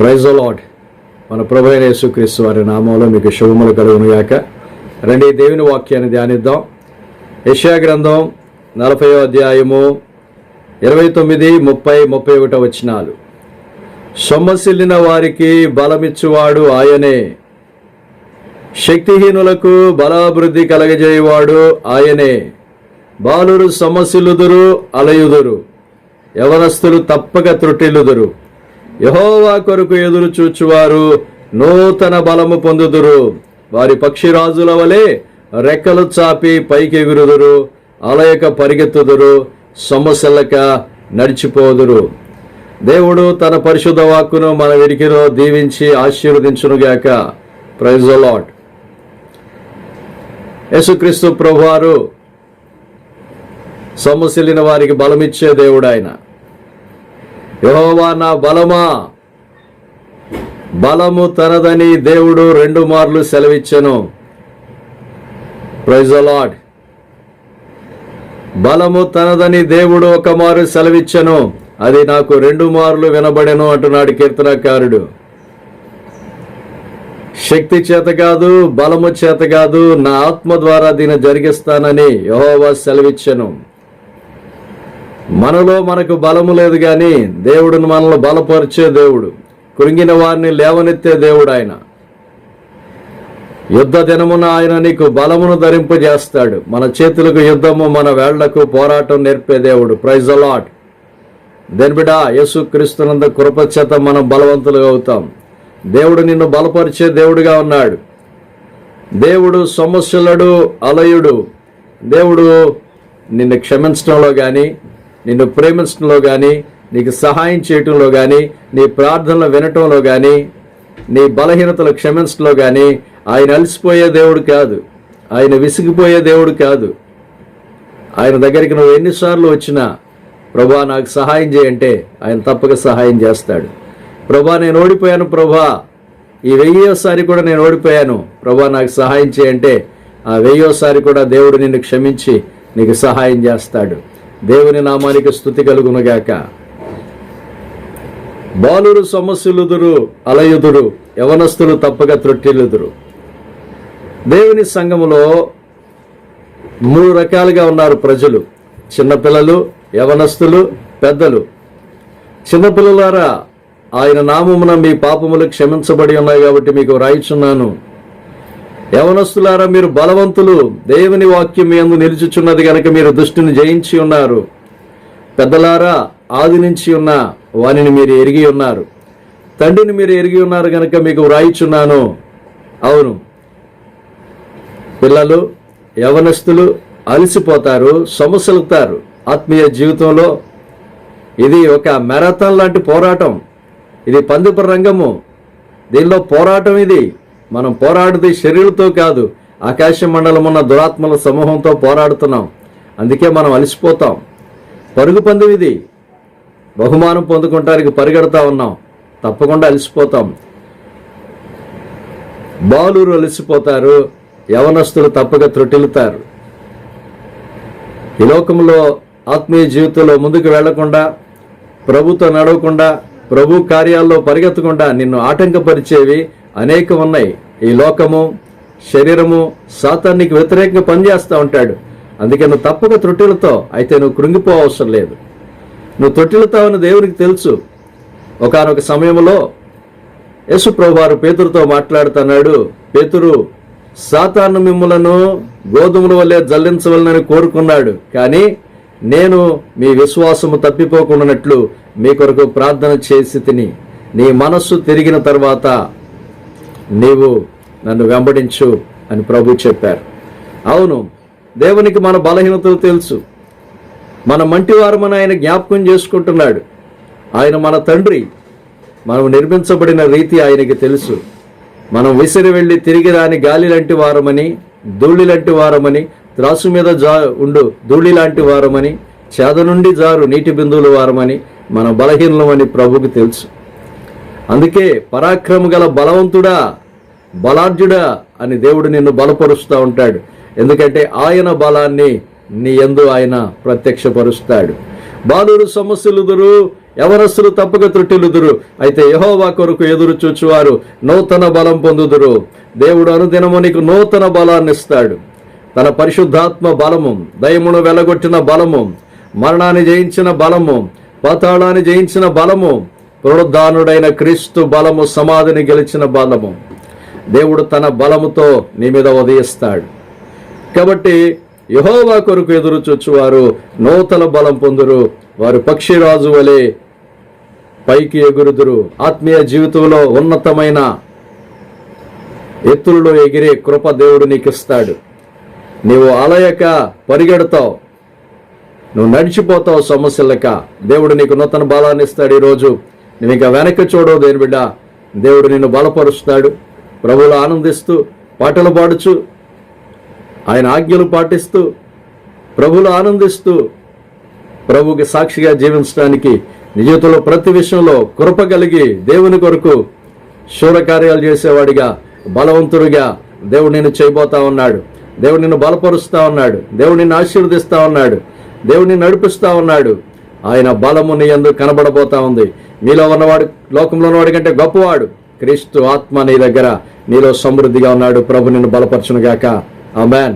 Praise lord మన ప్రభు అయిన యేసుక్రీస్తు వారి నామంలో మీకు శుభములు కలుగునుగాక. రెండు రండి దేవుని వాక్యాన్ని ధ్యానిద్దాం. యెషయా గ్రంథం నలభై అధ్యాయము ఇరవై తొమ్మిది ముప్పై ముప్పై ఒకటో వచనాలు. సొమ్మసిల్లిన వారికి బలమిచ్చువాడు ఆయనే. శక్తిహీనులకు బలాభివృద్ధి కలగజేయవాడు ఆయనే. బాలురు సమస్యలుదురు అలయుదురు. యవనస్తులు తప్పక త్రుటిల్లుదురు. యహోవా కొరకు ఎదురు చూచువారు నూతన బలము పొందుదురు. వారి పక్షిరాజుల వలె రెక్కలు చాపి పైకి ఎగురుదురు అలయక పరిగెత్తుదురు సమస్యలక నడిచిపోదురు. దేవుడు తన పరిశుద్ధ వాక్కును మన విడికిలో దీవించి ఆశీర్వదించునుగాక. ప్రైజ్ లాడ్ యేసుక్రీస్తు ప్రభువారు సొమ్మసిల్లిన వారికి బలమిచ్చే దేవుడు ఆయన. యహోవా నా బలమా? బలము తనదని దేవుడు రెండు మార్లు సెలవిచ్చెను. ప్రైజలాడ్ బలము తనదని దేవుడు ఒక మారు సెలవిచ్చెను. అది నాకు రెండు మార్లు వినబడెను అంటున్నాడు కీర్తనకారుడు. శక్తి చేత కాదు బలము చేత కాదు నా ఆత్మ ద్వారా దీన్ని జరిగిస్తానని యహోవా సెలవిచ్చను. మనలో మనకు బలము లేదు కానీ దేవుడును మనల్ని బలపరిచే దేవుడు కృంగిన వారిని లేవనెత్తే దేవుడు ఆయన. యుద్ధ దినమున ఆయన నీకు బలమును ధరింపజేస్తాడు. మన చేతులకు యుద్ధము మన వేళ్ళకు పోరాటం నేర్పే దేవుడు. ప్రైజ్ అలాట్ దేని బిడా యేసు క్రీస్తునంద కృపచేత మనం బలవంతులుగా అవుతాం. దేవుడు నిన్ను బలపరిచే దేవుడుగా ఉన్నాడు. దేవుడు సమస్యలడు అలయుడు. దేవుడు నిన్ను క్షమించడంలో కానీ నిన్ను ప్రేమించడంలో కానీ నీకు సహాయం చేయటంలో కానీ నీ ప్రార్థనలు వినటంలో కానీ నీ బలహీనతలు క్షమించడంలో కానీ ఆయన అలసిపోయే దేవుడు కాదు. ఆయన విసిగిపోయే దేవుడు కాదు. ఆయన దగ్గరికి నువ్వు ఎన్నిసార్లు వచ్చినా ప్రభా నాకు సహాయం చేయంటే ఆయన తప్పక సహాయం చేస్తాడు. ప్రభా నేను ఓడిపోయాను ప్రభా. ఈ వెయ్యోసారి కూడా నేను ఓడిపోయాను. ప్రభా నాకు సహాయం చేయంటే ఆ వెయ్యోసారి కూడా దేవుడు నిన్ను క్షమించి నీకు సహాయం చేస్తాడు. దేవుని నామానికి స్థుతి కలుగునుగాక. బాలురు సమస్యలుదురు అలయుదురు యవనస్తులు తప్పక త్రొట్టిల్లుదురు. దేవుని సంఘములో మూడు రకాలుగా ఉన్నారు ప్రజలు. చిన్నపిల్లలు యవనస్తులు పెద్దలు. చిన్నపిల్లలారా ఆయన నామమున మీ పాపములు క్షమించబడి ఉన్నాయి కాబట్టి మీకు రాయిచున్నాను యవనస్తులారా మీరు బలవంతులు. దేవుని వాక్యం ఎందు అందు నిలుచుచున్నది కనుక మీరు దుష్టిని జయించి ఉన్నారు. పెద్దలారా ఆది నుంచి ఉన్న వానిని మీరు ఎరిగి ఉన్నారు. తండ్రిని మీరు ఎరిగి ఉన్నారు కనుక మీకు వ్రాయిచున్నాను. అవును. పిల్లలు యవనస్తులు అలసిపోతారు సొమసలుతారు ఆత్మీయ జీవితంలో ఇది ఒక మ్యారథాన్ లాంటి పోరాటం. ఇది పందుపు రంగము. దీనిలో పోరాటం ఇది. మనం పోరాడుది శరీరంతో కాదు ఆకాశ మండలం ఉన్న దురాత్మల సమూహంతో పోరాడుతున్నాం. అందుకే మనం అలసిపోతాం. పరుగు పందెం ఇది. బహుమానం పొందుకోవటానికి పరిగెడతా ఉన్నాం. తప్పకుండా అలసిపోతాం. బాలురు అలసిపోతారు. యవనస్తులు తప్పక త్రొట్టిల్లుతారు. ఈ లోకంలో ఆత్మీయ జీవితంలో ముందుకు వెళ్ళకుండా ప్రభుతో నడవకుండా ప్రభు కార్యాల్లో పరిగెత్తకుండా నిన్ను ఆటంకపరిచేవి అనేకం ఉన్నాయి ఈ లోకము శరీరము సాతానికి వ్యతిరేకంగా పనిచేస్తూ ఉంటాడు. అందుకే నువ్వు తప్పక త్రుటిలతో అయితే నువ్వు కృంగిపోవసరం లేదు. నువ్వు తొట్టిల్తావని దేవునికి తెలుసు. ఒకనొక సమయంలో యశు ప్రభువారు పేతురుతో మాట్లాడుతున్నాడు పేతురు సాతాను మిమ్ములను గోధుమల వల్లే జల్లించవలనని కోరుకున్నాడు. కానీ నేను మీ విశ్వాసము తప్పిపోకుండానట్లు మీ కొరకు ప్రార్థన చేసి తిని నీ మనస్సు తిరిగిన తర్వాత నీవు నన్ను వెంబడించు అని ప్రభు చెప్పారు. అవును దేవునికి మన బలహీనతలు తెలుసు. మన మంటివారమని ఆయన జ్ఞాపకం చేసుకుంటున్నాడు. ఆయన మన తండ్రి మనం నిర్మించబడిన రీతి ఆయనకి తెలుసు. మనం విసిరి వెళ్ళి తిరిగి రాని గాలి లాంటి వారమని ధూళి లాంటి వారమని త్రాసు మీద జా ఉండు ధూళి లాంటి వారమని చేద నుండి జారు నీటి బిందువుల వారమని మన బలహీనమని ప్రభుకు తెలుసు. అందుకే పరాక్రమ గల బలవంతుడా బలార్జుడా అని దేవుడు నిన్ను బలపరుస్తూ ఉంటాడు. ఎందుకంటే ఆయన బలాన్ని నీ ఎందు ఆయన ప్రత్యక్షపరుస్తాడు. బాలురు సమస్యలుదురు ఎవరస్సులు తప్పక త్రుట్టిల్లుదురు అయితే యహోవా కొరకు ఎదురు చూచువారు నూతన బలం పొందుదురు. దేవుడు అనుదినము నీకు నూతన బలాన్ని ఇస్తాడు. తన పరిశుద్ధాత్మ బలము దయమును వెలగొట్టిన బలము మరణాన్ని జయించిన బలము పాతాళాన్ని జయించిన బలము పునరుద్ధానుడైన క్రీస్తు బలము సమాధిని గెలిచిన బలము. దేవుడు తన బలముతో నీ మీద ఉదయిస్తాడు. కాబట్టి యహోవా కొరకు ఎదురు చూచువారు నూతన బలం పొందురు. వారు పక్షిరాజు వలె పైకి ఎగురుదురు. ఆత్మీయ జీవితంలో ఉన్నతమైన ఎత్తులలో ఎగిరే కృప దేవుడు నీకు ఇస్తాడు నీవు అలయక పరిగెడతావు. నువ్వు నడిచిపోతావు సమస్యలక. దేవుడు నీకు నూతన బలాన్ని ఇస్తాడు ఈరోజు. నువ్వు ఇంకా వెనక్కి చూడవు దేని బిడ్డ. దేవుడు నిన్ను బలపరుస్తాడు ప్రభువులు ఆనందిస్తూ పాటలు పాడుచు ఆయన ఆజ్ఞలు పాటిస్తూ ప్రభువులు ఆనందిస్తూ ప్రభుకి సాక్షిగా జీవించడానికి నీ ప్రతి విషయంలో కృప కలిగి దేవుని కొరకు శూరకార్యాలు చేసేవాడిగా బలవంతుడిగా దేవుడు నిన్ను చేయబోతా ఉన్నాడు. దేవుడు నిన్ను బలపరుస్తా ఉన్నాడు. దేవుడు నిన్ను ఆశీర్వదిస్తా ఉన్నాడు. దేవుడిని నడిపిస్తూ నడిపిస్తా ఉన్నాడు. ఆయన బలము నీ ఎందుకు కనబడబోతా ఉంది. నీలో ఉన్నవాడు లోకంలో ఉన్నవాడి కంటే గొప్పవాడు. క్రీస్తు ఆత్మ నీ దగ్గర. నీలో సమృద్ధిగా ఉన్నాడు. ప్రభు నిన్ను బలపరచునుగాక. ఆమెన్.